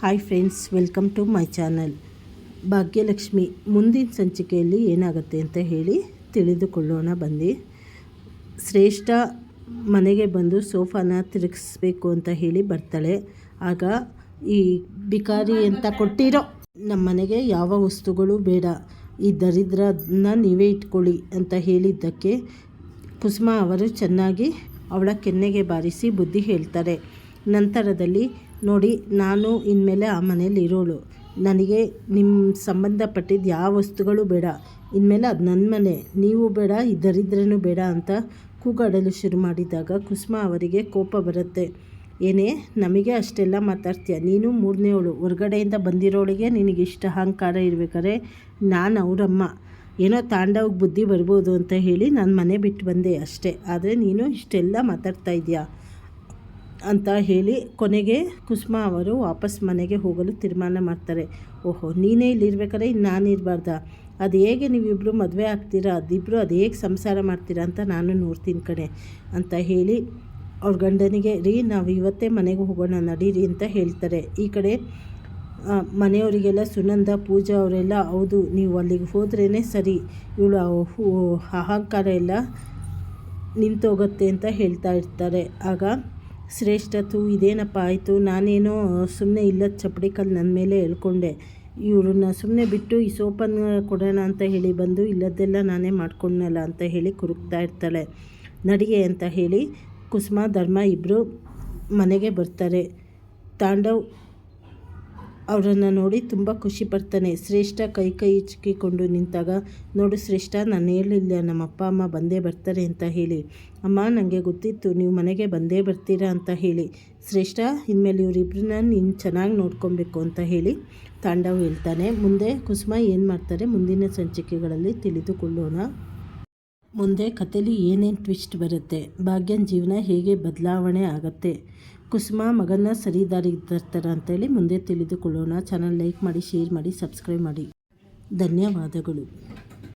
Hi friends, welcome to my channel. Bhagyalakshmi ಮುಂದಿನ ಸಂಚಿಕೆಯಲ್ಲಿ ಏನಾಗುತ್ತೆ ಅಂತ ಹೇಳಿ ತಿಳಿದುಕೊಳ್ಳೋಣ ಬಂದು ಶ್ರೇಷ್ಠ ಮನೆಗೆ ಬಂದು ಸೋಫಾನ ತಿರುಗಿಸ್ಬೇಕು ಅಂತ ಹೇಳಿ ಬರ್ತಾಳೆ. ಆಗ ಈ ಬಿಕಾರಿ ಅಂತ ಕೊಟ್ಟಿರೋ, ನಮ್ಮ ಮನೆಗೆ ಯಾವ ವಸ್ತುಗಳು ಬೇಡ, ಈ ದರಿದ್ರನ ನೀವೇ ಇಟ್ಕೊಳ್ಳಿ ಅಂತ ಹೇಳಿದ್ದಕ್ಕೆ ಕುಸುಮ ಅವರು ಚೆನ್ನಾಗಿ ಅವಳ ಕೆನ್ನೆಗೆ ಬಾರಿಸಿ ಬುದ್ಧಿ ಹೇಳ್ತಾರೆ. ನಂತರದಲ್ಲಿ ನೋಡಿ, ನಾನು ಇನ್ಮೇಲೆ ಆ ಮನೇಲಿ ಇರೋಳು ನನಗೆ ನಿಮ್ಮ ಸಂಬಂಧಪಟ್ಟಿದ್ದು ಯಾವ ವಸ್ತುಗಳು ಬೇಡ. ಇನ್ಮೇಲೆ ಅದು ನನ್ನ ಮನೆ. ನೀವು ಬೇಡ, ಈ ಬೇಡ ಅಂತ ಕೂಗಾಡಲು ಶುರು ಮಾಡಿದಾಗ ಕುಸುಮ ಅವರಿಗೆ ಕೋಪ ಬರುತ್ತೆ. ಏನೇ, ನಮಗೆ ಅಷ್ಟೆಲ್ಲ ಮಾತಾಡ್ತೀಯ? ನೀನು ಮೂರನೇವಳು ಹೊರಗಡೆಯಿಂದ ಬಂದಿರೋಳಿಗೆ ನಿನಗೆ ಇಷ್ಟ ಅಹಂಕಾರ ಇರ್ಬೇಕಾದ್ರೆ ನಾನು ಅವರಮ್ಮ. ಏನೋ ತಾಂಡವಕ್ಕೆ ಬುದ್ಧಿ ಬರ್ಬೋದು ಅಂತ ಹೇಳಿ ನಾನು ಮನೆ ಬಿಟ್ಟು ಬಂದೆ ಅಷ್ಟೇ. ಆದರೆ ನೀನು ಇಷ್ಟೆಲ್ಲ ಮಾತಾಡ್ತಾ ಇದೆಯಾ? ಅಂತ ಹೇಳಿ ಕೊನೆಗೆ ಕುಸುಮ ಅವರು ವಾಪಸ್ ಮನೆಗೆ ಹೋಗಲು ತೀರ್ಮಾನ ಮಾಡ್ತಾರೆ. ಓಹೋ, ನೀನೇ ಇಲ್ಲಿರ್ಬೇಕಾದ್ರೆ ಇನ್ನು ನಾನು ಇರಬಾರ್ದ? ಅದು ಹೇಗೆ ನೀವಿಬ್ಬರು ಮದುವೆ ಆಗ್ತೀರಾ? ಅದಿಬ್ಬರು ಅದು ಹೇಗೆ ಸಂಸಾರ ಮಾಡ್ತೀರಾ ಅಂತ ನಾನು ನೋಡ್ತೀನಿ ಕಡೆ ಅಂತ ಹೇಳಿ ಅವ್ರ ಗಂಡನಿಗೆ, ರೀ, ನಾವು ಇವತ್ತೇ ಮನೆಗೆ ಹೋಗೋಣ, ನಡೀರಿ ಅಂತ ಹೇಳ್ತಾರೆ. ಈ ಕಡೆ ಮನೆಯವರಿಗೆಲ್ಲ ಸುನಂದ, ಪೂಜಾ ಅವರೆಲ್ಲ, ಹೌದು, ನೀವು ಅಲ್ಲಿಗೆ ಹೋದ್ರೇ ಸರಿ. ಇವಳು ಅಹಂಕಾರ ಎಲ್ಲ ನಿಂತೋಗುತ್ತೆ ಅಂತ ಹೇಳ್ತಾ ಇರ್ತಾರೆ. ಆಗ ಶ್ರೇಷ್ಠತು ಇದೇನಪ್ಪ ಆಯಿತು? ನಾನೇನೋ ಸುಮ್ಮನೆ ಇಲ್ಲದ ಚಪ್ಪಡಿ ಕಲ್ಲು ನನ್ನ ಮೇಲೆ ಹೇಳ್ಕೊಂಡೆ ಇವ್ರನ್ನ ಸುಮ್ಮನೆ ಬಿಟ್ಟು ಈ ಸೋಪನ್ನು ಕೊಡೋಣ ಅಂತ ಹೇಳಿ ಬಂದು ಇಲ್ಲದೆಲ್ಲ ನಾನೇ ಮಾಡ್ಕೊಂಡಲ್ಲ ಅಂತ ಹೇಳಿ ಕುರುಕ್ತಾ ಇರ್ತಾಳೆ. ನಡಿಗೆ ಅಂತ ಹೇಳಿ ಕುಸುಮ, ಧರ್ಮ ಇಬ್ಬರು ಮನೆಗೆ ಬರ್ತಾರೆ. ತಾಂಡವ್ ಅವರನ್ನು ನೋಡಿ ತುಂಬ ಖುಷಿ ಪಡ್ತಾನೆ. ಶ್ರೇಷ್ಠ ಕೈ ಕೈ ಇಚ್ಕಿಕೊಂಡು ನಿಂತಾಗ, ನೋಡು ಶ್ರೇಷ್ಠ, ನಾನು ಹೇಳಿಲ್ಲ, ನಮ್ಮ ಅಪ್ಪ, ಅಮ್ಮ ಬಂದೇ ಬರ್ತಾರೆ ಅಂತ ಹೇಳಿ. ಅಮ್ಮ ನನಗೆ ಗೊತ್ತಿತ್ತು, ನೀವು ಮನೆಗೆ ಬಂದೇ ಬರ್ತೀರಾ ಅಂತ ಹೇಳಿ. ಶ್ರೇಷ್ಠ, ಇನ್ಮೇಲೆ ಇವರಿಬ್ಬರನ್ನ ನೀನು ಚೆನ್ನಾಗಿ ನೋಡ್ಕೊಬೇಕು ಅಂತ ಹೇಳಿ ತಾಂಡವ್ ಹೇಳ್ತಾನೆ. ಮುಂದೆ ಕುಸುಮ ಏನು ಮಾಡ್ತಾರೆ? ಮುಂದಿನ ಸಂಚಿಕೆಗಳಲ್ಲಿ ತಿಳಿದುಕೊಳ್ಳೋಣ. ಮುಂದೆ ಕಥೆಲಿ ಏನೇನು ಟ್ವಿಸ್ಟ್ ಬರುತ್ತೆ? ಭಾಗ್ಯನ ಜೀವನ ಹೇಗೆ ಬದಲಾವಣೆ ಆಗುತ್ತೆ? ಕುಸುಮ ಮಗನ ಸರಿದಾರಿಗೆ ತರ್ತಾರೆ ಅಂತೇಳಿ ಮುಂದೆ ತಿಳಿದುಕೊಳ್ಳೋಣ. ಚಾನಲ್ ಲೈಕ್ ಮಾಡಿ ಶೇರ್ ಮಾಡಿ ಸಬ್ಸ್ಕ್ರೈಬ್ ಮಾಡಿ. ಧನ್ಯವಾದಗಳು.